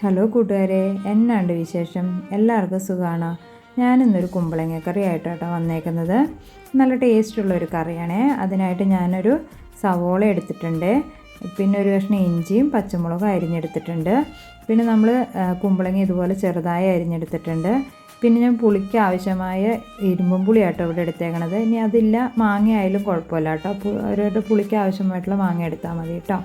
Hello കൂട്ടുകാരെ എന്നാണ്ട് വിശേഷം? എല്ലാവർക്കും സുഖമാണ് ഞാനിന്നൊരു കുമ്പളങ്ങ കറി ആയിട്ടാണ് വന്നേക്കുന്നത്. നല്ല ടേസ്റ്റുള്ള ഒരു കറിയാണേ. അതിനായിട്ട് ഞാനൊരു സവോള എടുത്തിട്ടുണ്ട്. പിന്നെ ഒരു കഷ്ണം ഇഞ്ചിയും പച്ചമുളകും അരിഞ്ഞെടുത്തിട്ടുണ്ട്. പിന്നെ നമ്മൾ കുമ്പളങ്ങ ഇതുപോലെ ചെറുതായി അരിഞ്ഞെടുത്തിട്ടുണ്ട്. പിന്നെ ഞാൻ പുളിക്ക് ആവശ്യമായ ഇരുമ്പും പുളിയാട്ടോ ഇവിടെ എടുത്തേക്കണത്. ഇനി അതില്ല മാങ്ങ ആയാലും കുഴപ്പമില്ല കേട്ടോ. ഓരോരുടെ പുളിക്ക് ആവശ്യമായിട്ടുള്ള മാങ്ങ എടുത്താൽ മതി കേട്ടോ.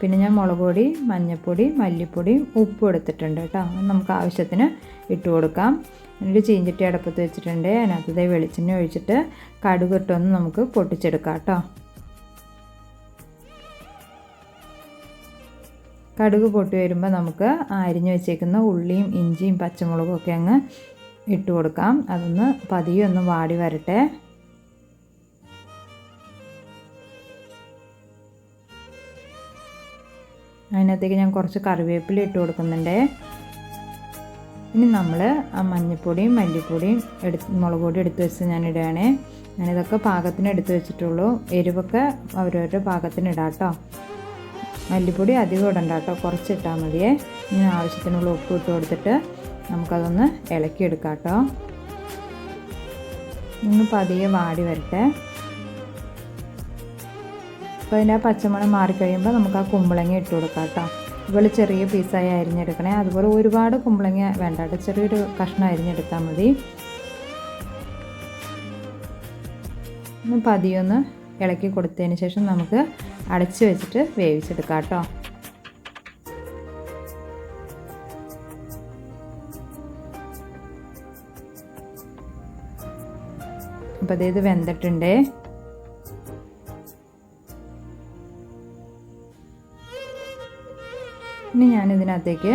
പിന്നെ ഞാൻ മുളക് പൊടി മഞ്ഞൾപ്പൊടി മല്ലിപ്പൊടിയും ഉപ്പും എടുത്തിട്ടുണ്ട് കേട്ടോ. നമുക്ക് ആവശ്യത്തിന് ഇട്ട് കൊടുക്കാം. എന്നിട്ട് ചീഞ്ചട്ടി അടപ്പത്ത് വെച്ചിട്ടുണ്ട്. അതിനകത്ത് വെളിച്ചെണ്ണ ഒഴിച്ചിട്ട് കടുകിട്ടൊന്ന് നമുക്ക് പൊട്ടിച്ചെടുക്കാം കേട്ടോ. കടുക് പൊട്ടി വരുമ്പോൾ നമുക്ക് അരിഞ്ഞു വെച്ചേക്കുന്ന ഉള്ളിയും ഇഞ്ചിയും പച്ചമുളകും ഒക്കെ അങ്ങ് ഇട്ട് കൊടുക്കാം. അതൊന്ന് പതിയെ ഒന്ന് വാടി വരട്ടെ. അതിനകത്തേക്ക് ഞാൻ കുറച്ച് കറിവേപ്പില ഇട്ട് കൊടുക്കുന്നുണ്ട്. ഇനി നമ്മൾ ആ മഞ്ഞൾപ്പൊടിയും മല്ലിപ്പൊടിയും എടുത്ത് മുളക് പൊടി എടുത്ത് വെച്ച് ഞാൻ ഇടുകയാണേ. ഞാനിതൊക്കെ പാകത്തിന് എടുത്ത് വെച്ചിട്ടുള്ളൂ. എരിവൊക്കെ അവരവരുടെ പാകത്തിന് ഇടാം കേട്ടോ. മല്ലിപ്പൊടി അധികം ഇടണ്ട കേട്ടോ കുറച്ച് ഇട്ടാൽ മതിയേ. ഇനി ആവശ്യത്തിനുള്ള ഉപ്പ് ഇട്ട് കൊടുത്തിട്ട് നമുക്കതൊന്ന് ഇളക്കിയെടുക്കാം കേട്ടോ ഒന്ന് പതിയെ വാടി വരട്ടെ. അപ്പോൾ അതിന്റെ ആ പച്ചമണം മാറിക്കഴിയുമ്പോൾ നമുക്ക് ആ കുമ്പളങ്ങ ഇട്ട് കൊടുക്കാം കേട്ടോ ഇതുപോലെ ചെറിയ പീസായി അരിഞ്ഞെടുക്കണേ. അതുപോലെ ഒരുപാട് കുമ്പളങ്ങ വേണ്ട ചെറിയൊരു കഷ്ണം അരിഞ്ഞെടുത്താൽ മതി. ഒന്ന് പതിയൊന്ന് ഇളക്കി കൊടുത്തതിന് ശേഷം നമുക്ക് അടച്ച് വെച്ചിട്ട് വേവിച്ചെടുക്കാം കേട്ടോ. അപ്പോൾ അതായത് വെന്തിട്ടുണ്ട്. ഇനി ഞാനിതിനകത്തേക്ക്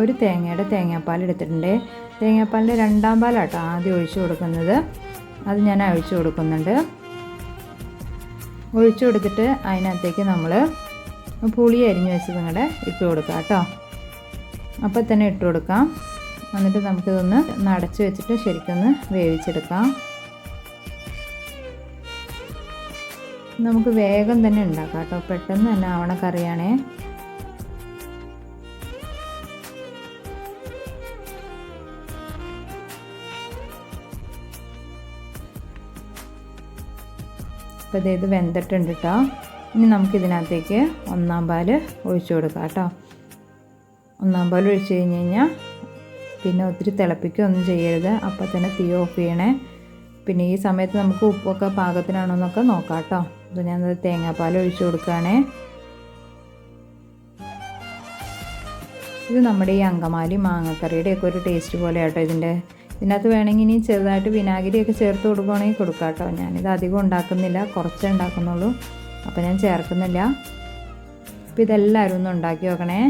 ഒരു തേങ്ങയുടെ തേങ്ങാപ്പാൽ എടുത്തിട്ടുണ്ട്. തേങ്ങാപ്പാലിന്റെ രണ്ടാം പാലാട്ടോ ആദ്യം ഒഴിച്ചു കൊടുക്കുന്നത്. അത് ഞാൻ ഒഴിച്ചു കൊടുക്കുന്നുണ്ട്. ഒഴിച്ചു കൊടുത്തിട്ട് അതിനകത്തേക്ക് നമ്മൾ പുളി അരിഞ്ഞു വെച്ചത് നിങ്ങളുടെ ഇട്ട് കൊടുക്കാം കേട്ടോ. അപ്പോൾ തന്നെ ഇട്ട് കൊടുക്കാം. എന്നിട്ട് നമുക്കിതൊന്ന് നടച്ച് വെച്ചിട്ട് ശരിക്കൊന്ന് വേവിച്ചെടുക്കാം. നമുക്ക് വേഗം തന്നെ ഉണ്ടാക്കാം കേട്ടോ. പെട്ടെന്ന് തന്നെ ആവണ കറിയാണേ. അപ്പോൾ ഇത് വെന്തിട്ടുണ്ട് കേട്ടോ ഇനി നമുക്ക് ഇതിനകത്തേക്ക് ഒന്നാം പാൽ ഒഴിച്ചു കൊടുക്കാം കേട്ടോ. ഒന്നാം പാൽ ഒഴിച്ച് കഴിഞ്ഞ് കഴിഞ്ഞാൽ പിന്നെ ഒത്തിരി തിളപ്പിക്കുകയൊന്നും ചെയ്യരുത്. അപ്പോൾ തന്നെ തീ ഓഫ് ചെയ്യണേ. പിന്നെ ഈ സമയത്ത് നമുക്ക് ഉപ്പൊക്കെ പാകത്തിനാണോ എന്നൊക്കെ നോക്കാം കേട്ടോ അപ്പോൾ ഞാനത് തേങ്ങാപ്പാൽ ഒഴിച്ചു കൊടുക്കുകയാണേ. ഇത് നമ്മുടെ ഈ അങ്കമാലി മാങ്ങക്കറിയുടെ ഒക്കെ ഒരു ടേസ്റ്റ് പോലെ കേട്ടോ ഇതിന്റെ ഇതിനകത്ത് വേണമെങ്കിൽ ഇനി ചെറുതായിട്ട് വിനാഗിരിയൊക്കെ ചേർത്ത് കൊടുക്കുകയാണെങ്കിൽ കൊടുക്കാം കേട്ടോ ഞാനിത് അധികം ഉണ്ടാക്കുന്നില്ല. കുറച്ചേ ഉണ്ടാക്കുന്നുള്ളൂ. അപ്പോൾ ഞാൻ ചേർക്കുന്നില്ല. അപ്പോൾ ഇതെല്ലാവരും ഒന്ന് ഉണ്ടാക്കി നോക്കണേ.